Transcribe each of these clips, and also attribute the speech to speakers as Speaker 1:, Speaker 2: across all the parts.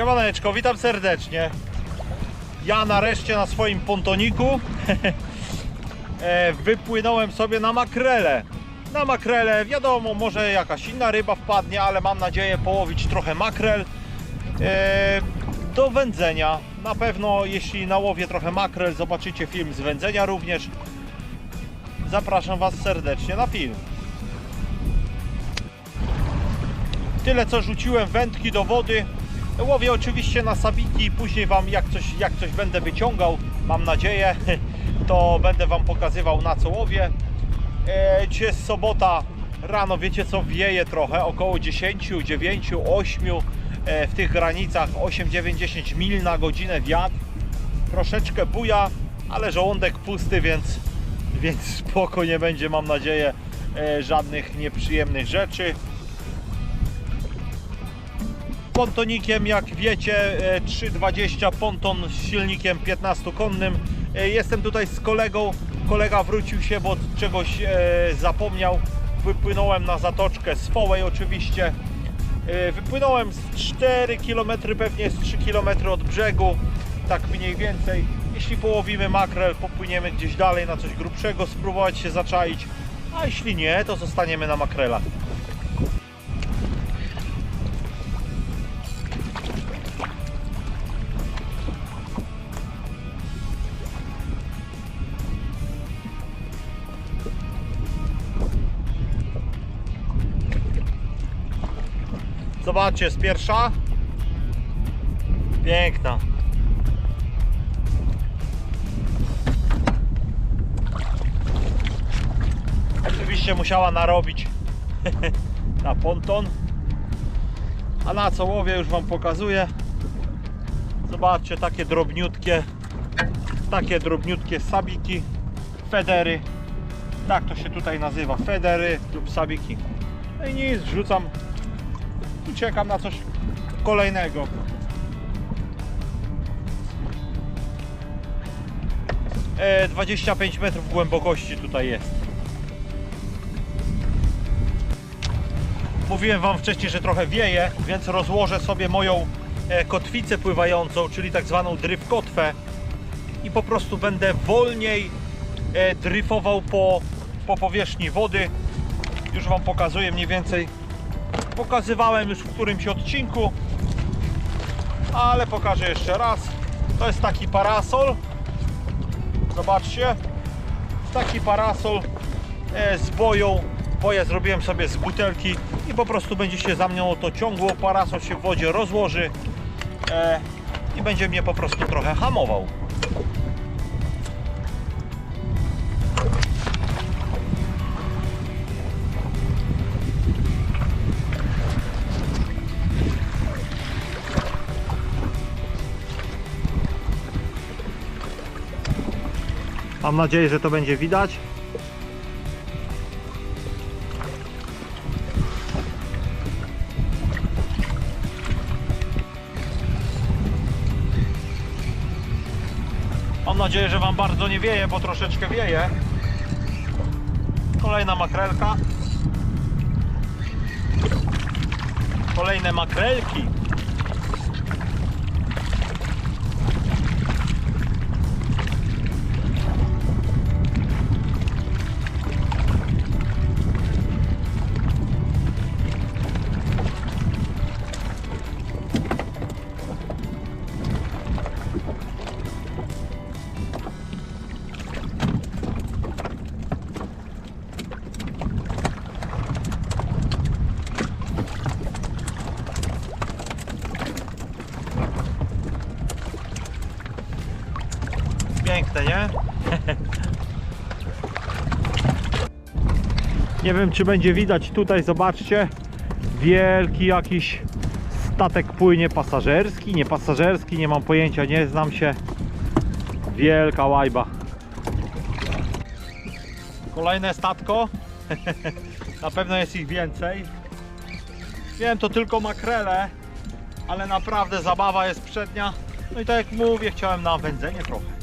Speaker 1: Siemaneczko, witam serdecznie. Ja nareszcie na swoim pontoniku e, wypłynąłem sobie na makrele. Na makrele, wiadomo, może jakaś inna ryba wpadnie, ale mam nadzieję połowić trochę makrel e, do wędzenia. Na pewno, jeśli nałowię trochę makrel, zobaczycie film z wędzenia również. Zapraszam Was serdecznie na film. Tyle co rzuciłem wędki do wody. Łowię oczywiście na sabiki później Wam jak coś, jak coś będę wyciągał, mam nadzieję, to będę Wam pokazywał na co łowię. E, dzisiaj jest sobota rano, wiecie co, wieje trochę, około 10, 9, 8 e, w tych granicach 8, 9, 10 mil na godzinę wiatr. Troszeczkę buja, ale żołądek pusty, więc, więc spoko nie będzie, mam nadzieję, e, żadnych nieprzyjemnych rzeczy pontonikiem, jak wiecie, e, 320 ponton z silnikiem 15-konnym. E, Jestem tutaj z kolegą. Kolega wrócił się, bo czegoś e, zapomniał. Wypłynąłem na zatoczkę z oczywiście. E, Wypłynąłem z 4 km, pewnie jest 3 km od brzegu, tak mniej więcej. Jeśli połowimy makrel, popłyniemy gdzieś dalej na coś grubszego, spróbować się zaczaić. A jeśli nie, to zostaniemy na makrelach. Zobaczcie, jest pierwsza. Piękna. Oczywiście musiała narobić na ponton. A na co łowię już Wam pokazuję. Zobaczcie, takie drobniutkie, takie drobniutkie sabiki, federy. Tak to się tutaj nazywa, federy lub sabiki. No i nic, wrzucam i czekam na coś kolejnego. E, 25 metrów głębokości tutaj jest. Mówiłem Wam wcześniej, że trochę wieje, więc rozłożę sobie moją e, kotwicę pływającą, czyli tak zwaną dryfkotwę i po prostu będę wolniej e, dryfował po, po powierzchni wody. Już Wam pokazuję mniej więcej pokazywałem już w którymś odcinku ale pokażę jeszcze raz. To jest taki parasol. Zobaczcie. Taki parasol e, z boją boję zrobiłem sobie z butelki i po prostu będzie się za mną to ciągło. Parasol się w wodzie rozłoży e, i będzie mnie po prostu trochę hamował Mam nadzieję, że to będzie widać. Mam nadzieję, że Wam bardzo nie wieje, bo troszeczkę wieje. Kolejna makrelka. Kolejne makrelki. Nie wiem, czy będzie widać tutaj, zobaczcie. Wielki jakiś statek płynie pasażerski, nie pasażerski, nie mam pojęcia, nie znam się. Wielka łajba. Kolejne statko. Na pewno jest ich więcej. Wiem, to tylko makrele, ale naprawdę zabawa jest przednia. No i tak jak mówię, chciałem na wędzenie trochę.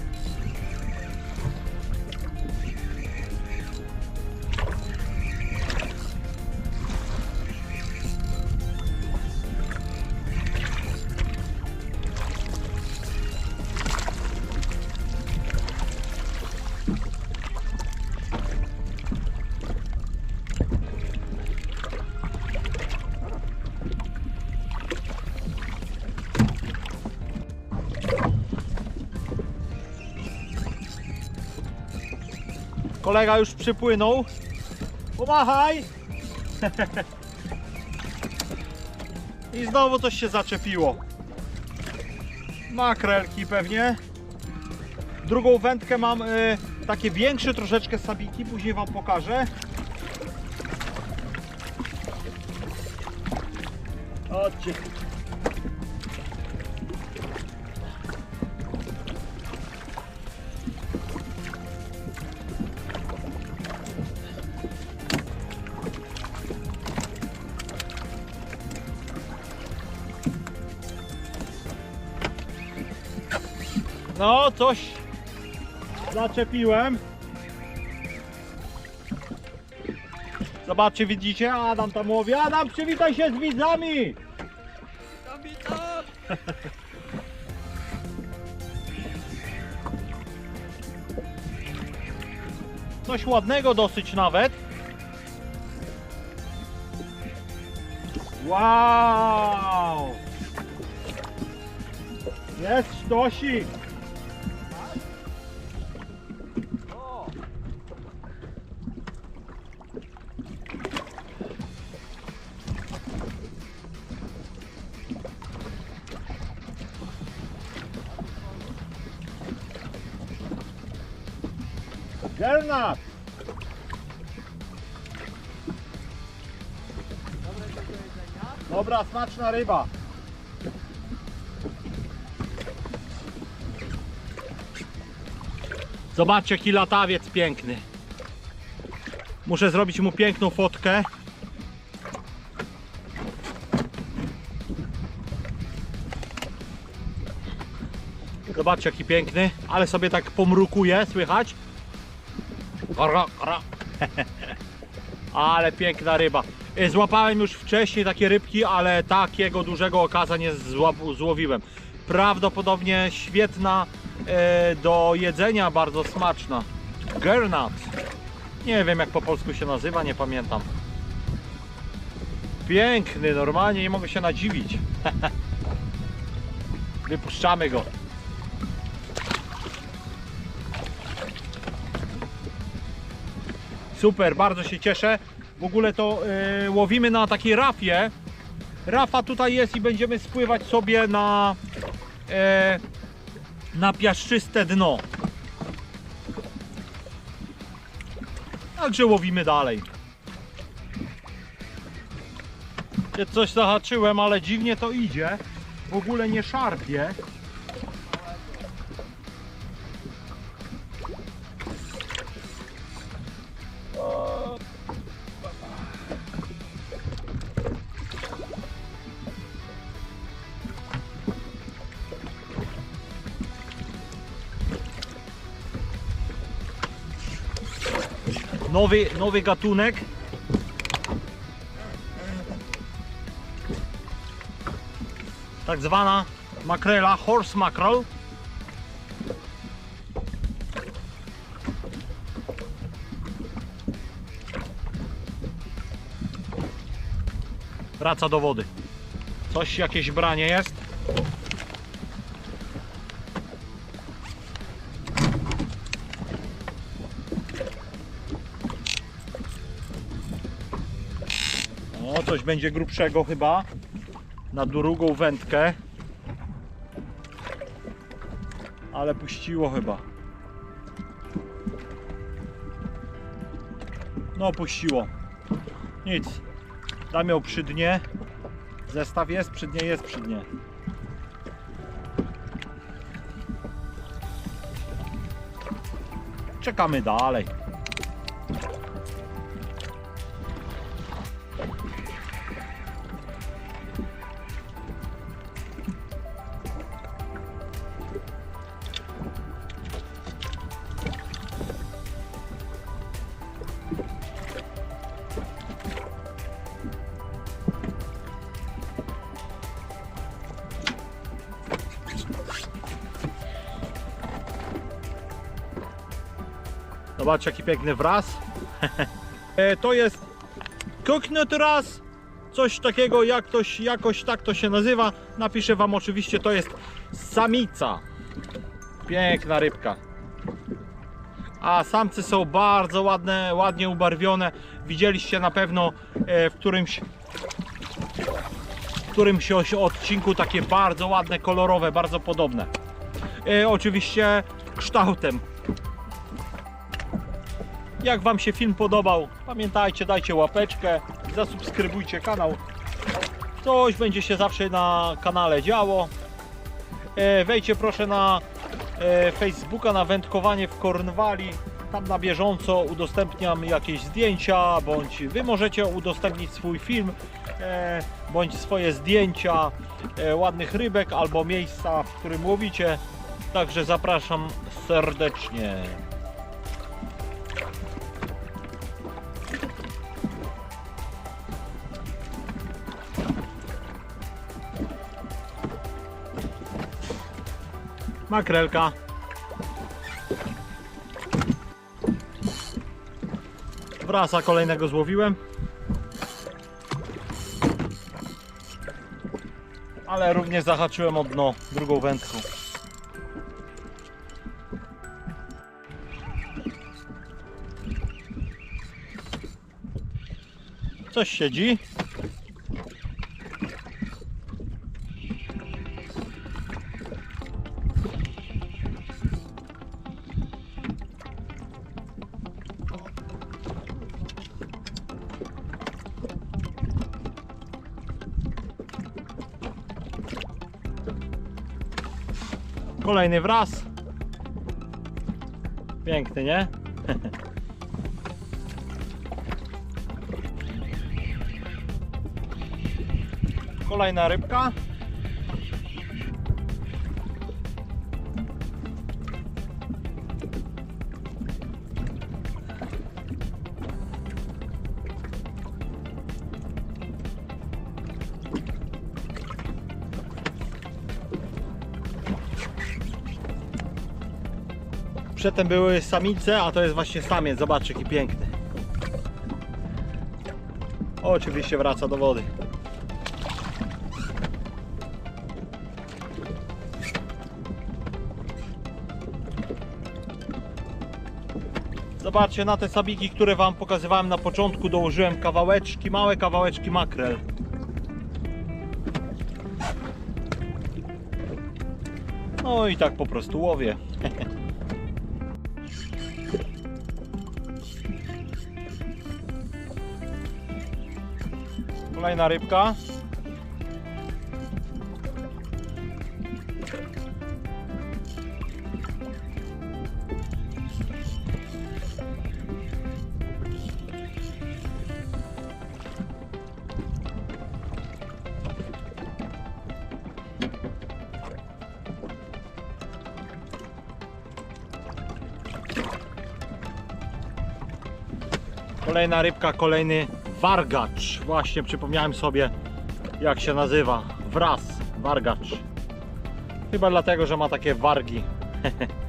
Speaker 1: Kolega już przypłynął. Pomachaj! I znowu coś się zaczepiło. Makrelki pewnie. Drugą wędkę mam y, takie większe troszeczkę sabiki, później wam pokażę. Chodźcie. No, coś zaczepiłem. Zobaczcie, widzicie? Adam tam mówi. Adam, przywitaj się z widzami!
Speaker 2: Witam, witam!
Speaker 1: Coś ładnego dosyć nawet. Wow! Jest sztosik! Gernat! Dobra, smaczna ryba. Zobaczcie jaki latawiec piękny. Muszę zrobić mu piękną fotkę. Zobaczcie jaki piękny, ale sobie tak pomrukuje, słychać? Ale piękna ryba. Y, Złapałem już wcześniej takie rybki, ale takiego dużego okaza nie złowiłem. Prawdopodobnie świetna e, do jedzenia, bardzo smaczna. Gernat. Nie wiem jak po polsku się nazywa, nie pamiętam. Piękny, normalnie nie mogę się nadziwić. Wypuszczamy go. Super, bardzo się cieszę. W ogóle to e, łowimy na takiej rafie. Rafa tutaj jest i będziemy spływać sobie na, e, na piaszczyste dno. Także łowimy dalej. Coś zahaczyłem, ale dziwnie to idzie. W ogóle nie szarpie. Nowy, nowy gatunek. Tak zwana makrela, horse mackerel. Wraca do wody. Coś, jakieś branie jest. Coś będzie grubszego chyba. Na drugą wędkę. Ale puściło chyba. No, puściło. Nic. Dam ją przy dnie. Zestaw jest przy dnie, jest przy dnie. Czekamy dalej. Zobaczcie jaki piękny wraz. E, to jest kuknut raz. Coś takiego, jak ktoś, jakoś tak to się nazywa. Napiszę Wam oczywiście, to jest samica. Piękna rybka. a samce są bardzo ładne, ładnie ubarwione. Widzieliście na pewno e, w którymś w którymś odcinku takie bardzo ładne, kolorowe, bardzo podobne. E, oczywiście kształtem. Jak Wam się film podobał, pamiętajcie, dajcie łapeczkę, zasubskrybujcie kanał. Coś będzie się zawsze na kanale działo. E, wejdźcie proszę na e, Facebooka na wędkowanie w Kornwali. Tam na bieżąco udostępniam jakieś zdjęcia, bądź Wy możecie udostępnić swój film, e, bądź swoje zdjęcia ładnych rybek albo miejsca, w którym łowicie. Także zapraszam serdecznie. Makrelka. Wrasa kolejnego złowiłem. Ale również zahaczyłem o dno drugą wędką. Coś siedzi. Kolejny wraz. Piękny, nie? Kolejna rybka. Przedtem były samice, a to jest właśnie samiec. Zobaczcie, jaki piękny. Oczywiście wraca do wody. Zobaczcie na te sabiki, które Wam pokazywałem na początku. Dołożyłem kawałeczki, małe kawałeczki makrel. No i tak po prostu łowię. Kolejna rybka. Kolejna rybka, kolejny wargacz. Właśnie przypomniałem sobie jak się nazywa. Wraz, wargacz. Chyba dlatego, że ma takie wargi.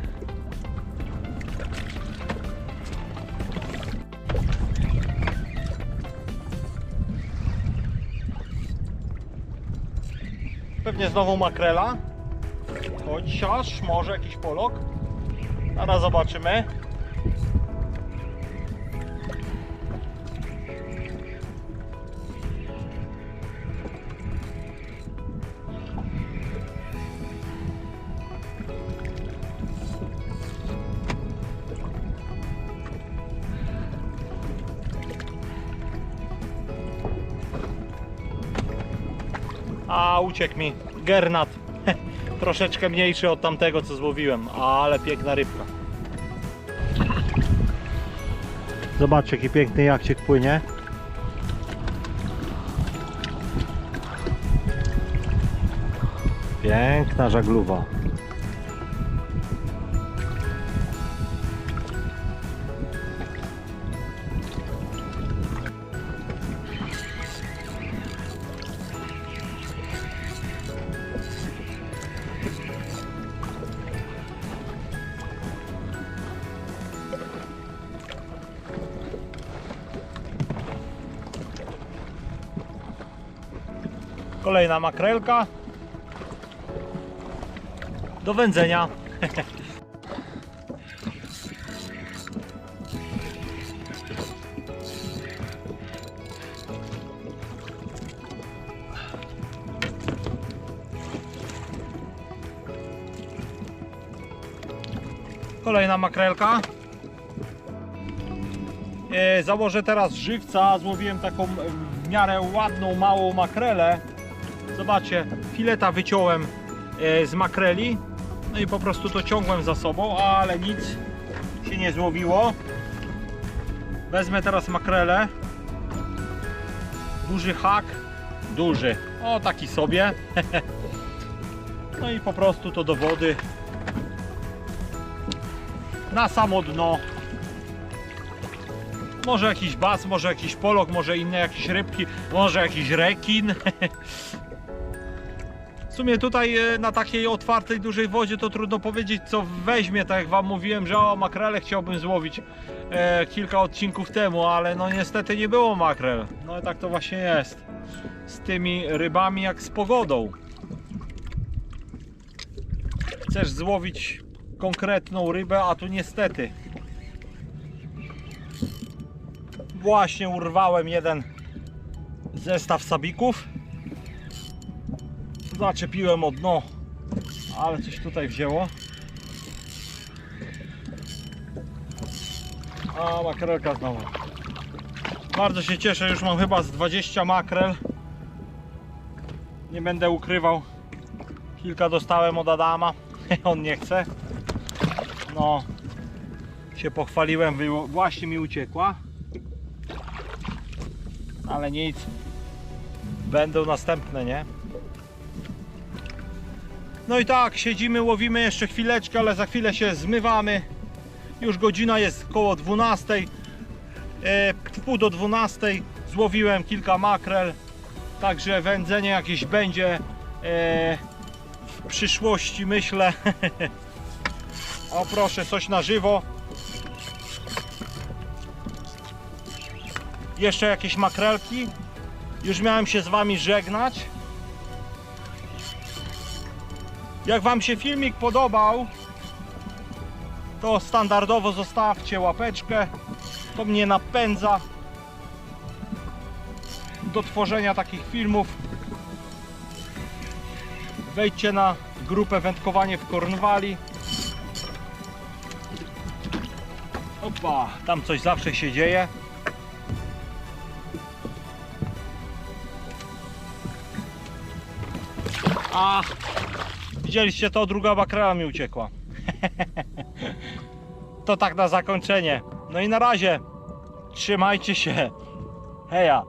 Speaker 1: Pewnie znowu makrela. Chociaż może jakiś polok. Zaraz zobaczymy. A uciekł mi gernat. Troszeczkę mniejszy od tamtego co złowiłem, ale piękna rybka. Zobaczcie jaki piękny jakciek płynie. Piękna żagluwa. Kolejna makrelka. Do wędzenia. Kolejna makrelka. E, założę teraz żywca, złowiłem taką w miarę ładną, małą makrelę. Zobaczcie, fileta wyciąłem e, z makreli. No i po prostu to ciągłem za sobą, ale nic się nie złowiło. Wezmę teraz makrelę. Duży hak. Duży. O, taki sobie. No i po prostu to do wody. Na samo dno. Może jakiś bas, może jakiś polok, może inne jakieś rybki, może jakiś rekin. Sumie tutaj e, na takiej otwartej, dużej wodzie to trudno powiedzieć co weźmie, tak jak wam mówiłem, że o makrele chciałbym złowić e, kilka odcinków temu, ale no niestety nie było makrel. No i tak to właśnie jest z tymi rybami jak z pogodą. Chcesz złowić konkretną rybę, a tu niestety właśnie urwałem jeden zestaw sabików zaczepiłem o dno ale coś tutaj wzięło. A makrelka znowu. Bardzo się cieszę, już mam chyba z 20 makrel. Nie będę ukrywał. Kilka dostałem od Adama. On nie chce. No się pochwaliłem, właśnie mi uciekła. Ale nic. Będą następne, nie? No i tak, siedzimy, łowimy jeszcze chwileczkę, ale za chwilę się zmywamy. Już godzina jest koło 12. E, w pół do 12 złowiłem kilka makrel. Także wędzenie jakieś będzie e, w przyszłości, myślę. o proszę, coś na żywo. Jeszcze jakieś makrelki. Już miałem się z Wami żegnać. Jak Wam się filmik podobał, to standardowo zostawcie łapeczkę. To mnie napędza do tworzenia takich filmów. Wejdźcie na grupę Wędkowanie w Kornwali. Opa, tam coś zawsze się dzieje. A, widzieliście to, druga bakrela mi uciekła. to tak na zakończenie. No i na razie. Trzymajcie się. Heja.